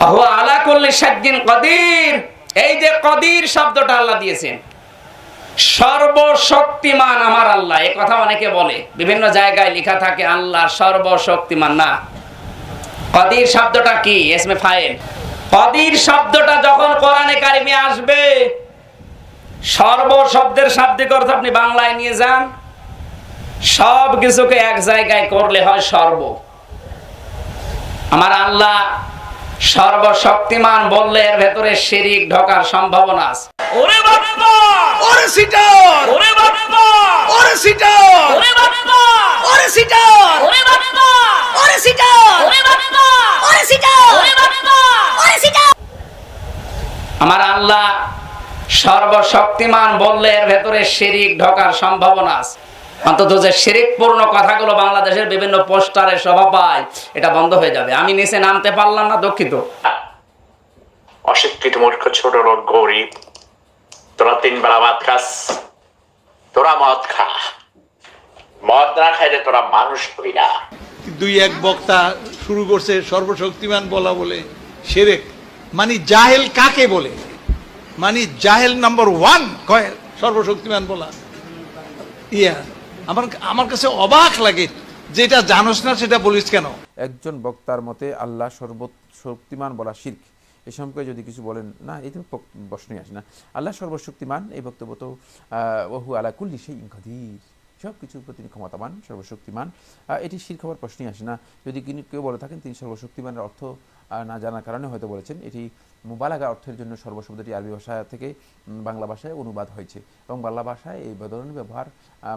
আলা করলে সাজ্জিন কদির। এই যে কদির শব্দটা আল্লাহ দিয়েছেন। সর্বশক্তিমান আমার আল্লাহ। এই কথা অনেকে বলে। বিভিন্ন জায়গায় লেখা থাকে আল্লাহ সর্বশক্তিমান। না। কদির শব্দটা কি? এসমে ফাইল। কদির শব্দটা যখন কোরআনে কারিমে আসবে সর্ব শব্দের শাব্দিক অর্থ আপনি বাংলায় নিয়ে যান। সব কিছুকে এক জায়গায় করলে হয় সর্ব। আমার আল্লাহ সর্বশক্তিমান বললে এর ভেতরে শিরিক ঢোকার সম্ভাবনা আছে। ওরে বাবা ওরে সিটার! ওরে বাবা ওরে সিটার! ওরে বাবা ওরে সিটার! ওরে বাবা ওরে সিটার! ওরে বাবা ওরে সিটার! ওরে বাবা ওরে সিটার! আমার আল্লাহ সর্বশক্তিমান বললে এর ভেতরে শিরিক ঢোকার সম্ভাবনা আছে। অন্তত যে শিরিক পূর্ণ কথাগুলো বাংলাদেশের বিভিন্ন পোস্টারে শোভা পায় এটা বন্ধ হয়ে যাবে। আমি নিচে নামতে পারলাম না দুঃখিত। অশিক্ষিত মূর্খ ছোট লোক গরিব তোরা তিন বেলা ভাত খাস তোরা মদ খা। মদ না খাইলে তোরা মানুষ হবি না। দুই এক বক্তা শুরু করছে সর্বশক্তিমান বলা বলে সেরেক। মানে জাহেল কাকে বলে? মানে জাহেল নাম্বার ওয়ান কয় সর্বশক্তিমান বলা? ইয়া। আমার আমার কাছে অবাক লাগে যেটা জানোস না, সেটা বলিস কেন? একজন বক্তার মতে আল্লাহ সর্বশক্তিমান বলা শির্ক। এ সম্পর্কে যদি কিছু বলেন, না, এই তো প্রশ্নই আসে না। আল্লাহ সর্বশক্তিমান, এই বক্তব্য তো ওহু আলা কুল্লি সেই কদির। সব কিছুর উপর তিনি ক্ষমতাবান, সর্বশক্তিমান। এটি শির খাবার প্রশ্নই আসে না। যদি কেউ বলে থাকেন, তিনি সর্বশক্তিমানের অর্থ না জানার কারণে হয়তো বলেছেন, এটি মুবালাগা অর্থের জন্য সর্বশব্দটি আরবি ভাষা থেকে বাংলা ভাষায় অনুবাদ হয়েছে। এবং বাংলা ভাষায় এই ধরনের ব্যবহার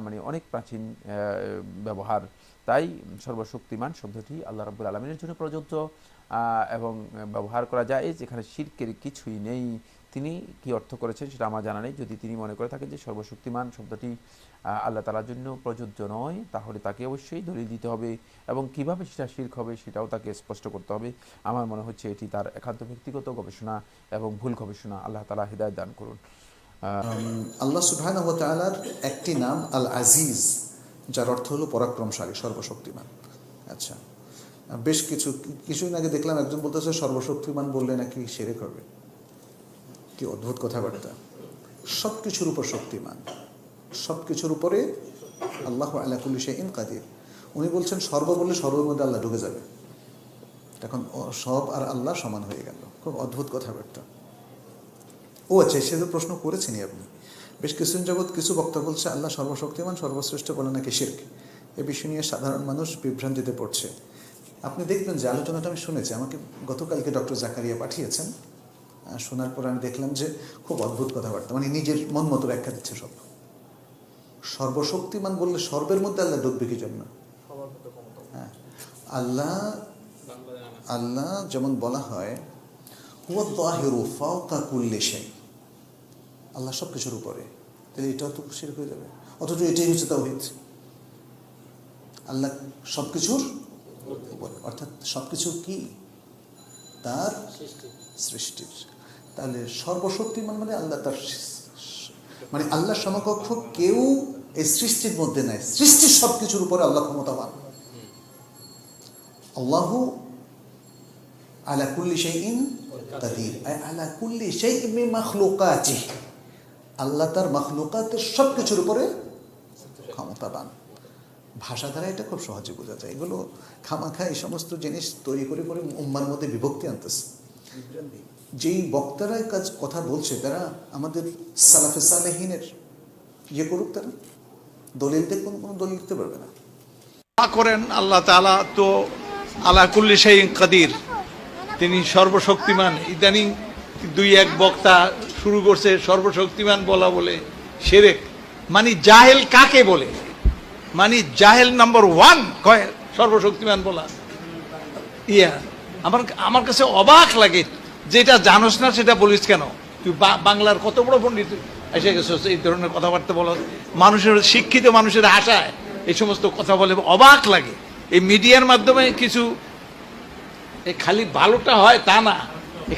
মানে অনেক প্রাচীন ব্যবহার। তাই সর্বশক্তিমান শব্দটি আল্লাহ রাব্বুল আলমিনের জন্য প্রযোজ্য এবং ব্যবহার করা যায়, যেখানে শিরকের কিছুই নেই। তিনি কি অর্থ করেছেন সেটা আমার জানা নেই। যদি তিনি মনে করে থাকেন যে সর্বশক্তিমান শব্দটি আল্লাহ তালার জন্য প্রযোজ্য নয়, তাহলে তাকে অবশ্যই দলিল দিতে হবে এবং কীভাবে সেটা শির্ক হবে সেটাও তাকে স্পষ্ট করতে হবে। আমার মনে হচ্ছে এটি তার একান্ত ব্যক্তিগত গবেষণা এবং ভুল গবেষণা। আল্লাহ তালা হৃদায়ত দান করুন। আল্লাহ তাআলার একটি নাম আল আজিজ যার অর্থ হলো পরাক্রমশালী, সর্বশক্তিমান। আচ্ছা বেশ কিছু, কিছুদিন আগে দেখলাম একজন বলতেছে, সর্বশক্তিমান বললে নাকি সেরে করবে। কি অদ্ভুত কথাবার্তা। সব কিছুর উপর শক্তিমান। সব কিছুর উপরে আল্লাহ আলাকুল্লি সে ইন কাদির। উনি বলছেন, সর্ব বললে সর্বের মধ্যে আল্লাহ ঢুকে যাবে। এখন সব আর আল্লাহ সমান হয়ে গেল। খুব অদ্ভুত কথাবার্তা। ও আচ্ছা সে তো প্রশ্ন করেছেনই আপনি। বেশ কিছুদিন জগৎ কিছু বক্তা বলছে, আল্লাহ সর্বশক্তিমান, সর্বশ্রেষ্ঠ বলে নাকি শির্ক? এ বিষয় নিয়ে সাধারণ মানুষ বিভ্রান্তিতে পড়ছে। আপনি দেখবেন যে আলোচনাটা আমি শুনেছি, আমাকে গতকালকে ডক্টর জাকারিয়া পাঠিয়েছেন। শোনার পর আমি দেখলাম যে খুব অদ্ভুত কথাবার্তা। মানে নিজের মন মতো ব্যাখ্যা দিচ্ছে সব। সর্বশক্তিমান বললে সর্বের মধ্যে আল্লাহ ঢুকবে কি জন্য? হ্যাঁ। আল্লাহ আল্লাহ যেমন বলা হয় আল্লাহ সব কিছুর উপরে। তাহলে এটাও তো শিরক হয়ে যাবে। অথচ এটাই হচ্ছে তাওহীদ। আল্লাহ সব কিছুর উপরে। অর্থাৎ সব কিছু কি? তার সৃষ্টির। তাহলে সর্বশক্তিমান মানে আল্লাহ তার মানে আল্লাহর সমকক্ষ কেউ এই সৃষ্টির মধ্যে নাই। সৃষ্টির সব কিছুর উপরে আল্লাহ ক্ষমতাবান। আল্লাহু আলা কুল্লি শাইইন কাদির। আই আলা কুল্লি শাইইন মিন মাখলুকাতিহি আল্লাহ তার মাখলুকাতের সব কিছুর উপরে ক্ষমতাবান। ভাষা দ্বারা এটা খুব সহজে বোঝা যায়। এগুলো খামাখা এই সমস্ত জিনিস তৈরি করে করে উম্মার মধ্যে বিভক্তি আনতেছে। যেই বক্তারা কাজ কথা বলছে, তারা আমাদের সালাফে সালেহিনের ইয়ে করুক তারা। দলিল দিয়ে কোনো দলিল দিতে পারবে না। দোয়া করেন, আল্লাহ তাআলা তো আলা কুল্লি কাদির। তিনি সর্বশক্তিমান। ইদানিং দুই এক বক্তা শুরু করছে, সর্বশক্তিমান বলা বলে, সেরেক। মানে জাহেল কাকে বলে? মানে জাহেল নাম্বার ওয়ান কয় সর্বশক্তিমান বলা? ইয়া। আমার আমার কাছে অবাক লাগে যেটা জানোস না, সেটা বলিস কেন? তুই বাংলার কত বড় পণ্ডিত। এসে গেছিস এই ধরনের কথাবার্তা বলো মানুষের, শিক্ষিত মানুষের আশায় এই সমস্ত কথা বলে অবাক লাগে। এই মিডিয়ার মাধ্যমে কিছু এ খালি ভালোটা হয় তা না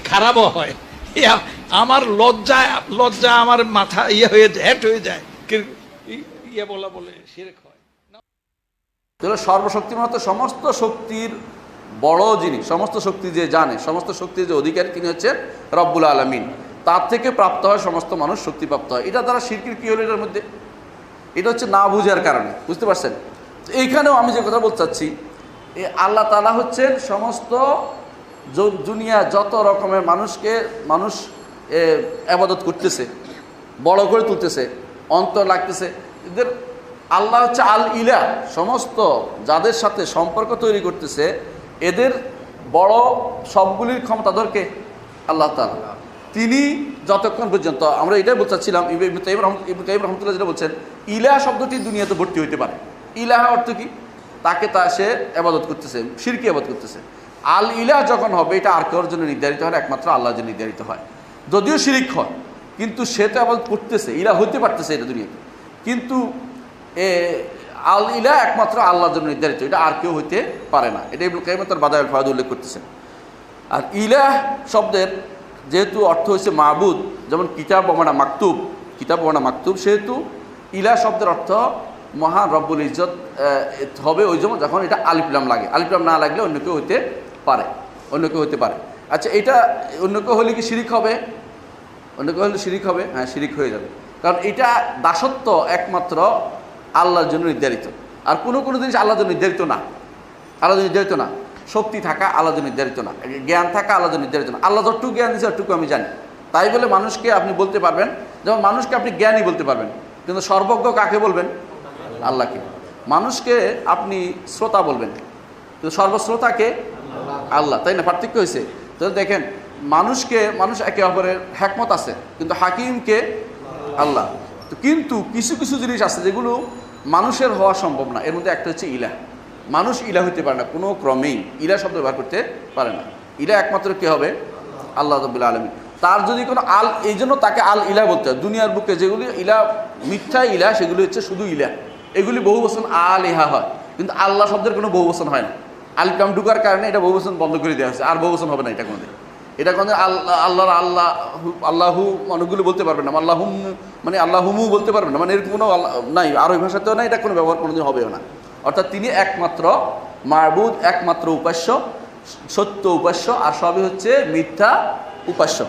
খারাপও হয়। আমার লজ্জা লজ্জা আমার মাথা ইয়ে হয়ে যায় হ্যাট হয়ে যায়। ইয়ে বলা বলে সেরেক হয়। তাহলে সমস্ত শক্তির বড় যিনি, সমস্ত শক্তি যে জানে, সমস্ত শক্তির যে অধিকারী, তিনি হচ্ছেন রব্বুল আলমিন। তার থেকে প্রাপ্ত হয় সমস্ত মানুষ শক্তিপ্রাপ্ত হয়। এটা তারা শিরকির কী হলো এটার মধ্যে? এটা হচ্ছে না বুঝার কারণে। বুঝতে পারছেন? এইখানেও আমি যে কথা বলতে চাচ্ছি এই আল্লাহ তালা হচ্ছেন সমস্ত দুনিয়া যত রকমের মানুষকে মানুষ আবাদত করতেছে, বড় করে তুলতেছে, অন্তর লাগতেছে এদের আল্লাহ হচ্ছে আল ইলা সমস্ত যাদের সাথে সম্পর্ক তৈরি করতেছে এদের বড় সবগুলির ক্ষমতাধরকে আল্লাহ তালা তিনি যতক্ষণ পর্যন্ত, আমরা এটাই বলতে চাচ্ছিলাম ইব- ইবনে তাইম রহম- ইবনে তাইম রহমতুল্লাহ যেটা বলছেন, ইলাহা শব্দটি দুনিয়াতে ভর্তি হইতে পারে। ইলাহা অর্থ কি? তাকে তা সে আবাদত করতেছে, শিরকি আবাদ করতেছে। আল ইলাহ যখন হবে, এটা আর কেউর জন্য নির্ধারিত হয় একমাত্র আল্লাহর জন্য নির্ধারিত হয়। যদিও শিরিক হয়, কিন্তু সে তো আবাদত করতেছে ইলা হইতে পারতেছে এটা দুনিয়াতে। কিন্তু আল ইলা একমাত্র আল্লাহর জন্য নির্ধারিত, এটা আর কেউ হইতে পারে না। এটা ইবনুল কাইম তার বাদায় ফায়দ উল্লেখ করতেছেন। আর ইলাহ শব্দের যেহেতু অর্থ হচ্ছে মাহবুদ যেমন কিতাব বমানা মাকতুব, কিতাব বমানা মাকতুব, সেহেতু ইলা শব্দের অর্থ মহান রব্বুল ইজ্জত হবে ওই জন্য যখন এটা আলিফলাম লাগে। আলিফলাম না লাগলে অন্য কেউ হইতে পারে, অন্য কেউ হতে পারে। আচ্ছা এটা অন্য কেউ হলে কি শিরিক হবে? অন্য কেউ হলে শিরিক হবে? হ্যাঁ শিরিক হয়ে যাবে। কারণ এটা দাসত্ব একমাত্র আল্লাহর জন্য নির্ধারিত। আর কোনো কোনো জিনিস আল্লাহর জন্য নির্ধারিত না। আল্লাহ নির্ধারিত না। শক্তি থাকা আল্লাহ জন্য নির্ধারিত না। জ্ঞান থাকা আল্লাহ জন্য নির্ধারিত না। আল্লাহ যতটুকু জ্ঞান দিয়েছে ততটুকু আমি জানি। তাই বলে মানুষকে আপনি বলতে পারবেন, যেমন মানুষকে আপনি জ্ঞানই বলতে পারবেন, কিন্তু সর্বজ্ঞ কাকে বলবেন? আল্লাহকে। মানুষকে আপনি শ্রোতা বলবেন, কিন্তু সর্বশ্রোতাকে আল্লাহ। তাই না? পার্থক্য হয়েছে। তো দেখেন, মানুষকে, মানুষ একে অপরের হ্যাকমত আছে, কিন্তু হাকিমকে আল্লাহ। তো কিন্তু কিছু কিছু জিনিস আছে যেগুলো মানুষের হওয়া সম্ভব না। এর মধ্যে একটা হচ্ছে ইলা। মানুষ ইলা হইতে পারে না, কোনো ক্রমেই। ইলা শব্দ ব্যবহার করতে পারে না। ইলা একমাত্র কে হবে? আল্লাহ রবুল্লা আলমী তার যদি কোনো আল, এই জন্য তাকে আল ইলা বলতে হয়। দুনিয়ার বুকে যেগুলি ইলা, মিথ্যা ইলা, সেগুলি হচ্ছে শুধু ইলা। এগুলি বহু বছর আল ইহা হয়। কিন্তু আল্লাহ শব্দের কোনো বহু বছর হয় না। আলকাম ঢুকার কারণে এটা বহু বছর বন্ধ করে দেওয়া হয়েছে। আর বহু বছর হবে না এটা কোনোদিন। এটা কোনো আল্লাহ, আল্লাহর আল্লাহ আল্লাহু অনেকগুলো বলতে পারবেন না। আল্লাহুম মানে আল্লাহুমু বলতে পারবেন না। মানে এরকম কোনো নাই আর ওই ভাষাতেও না এটা কোনো ব্যবহার কোনোদিন হবেও না। অর্থাৎ তিনি একমাত্র মারবুদ একমাত্র উপাস্য, সত্য উপাস্য, আর সবই হচ্ছে মিথ্যা উপাস্য।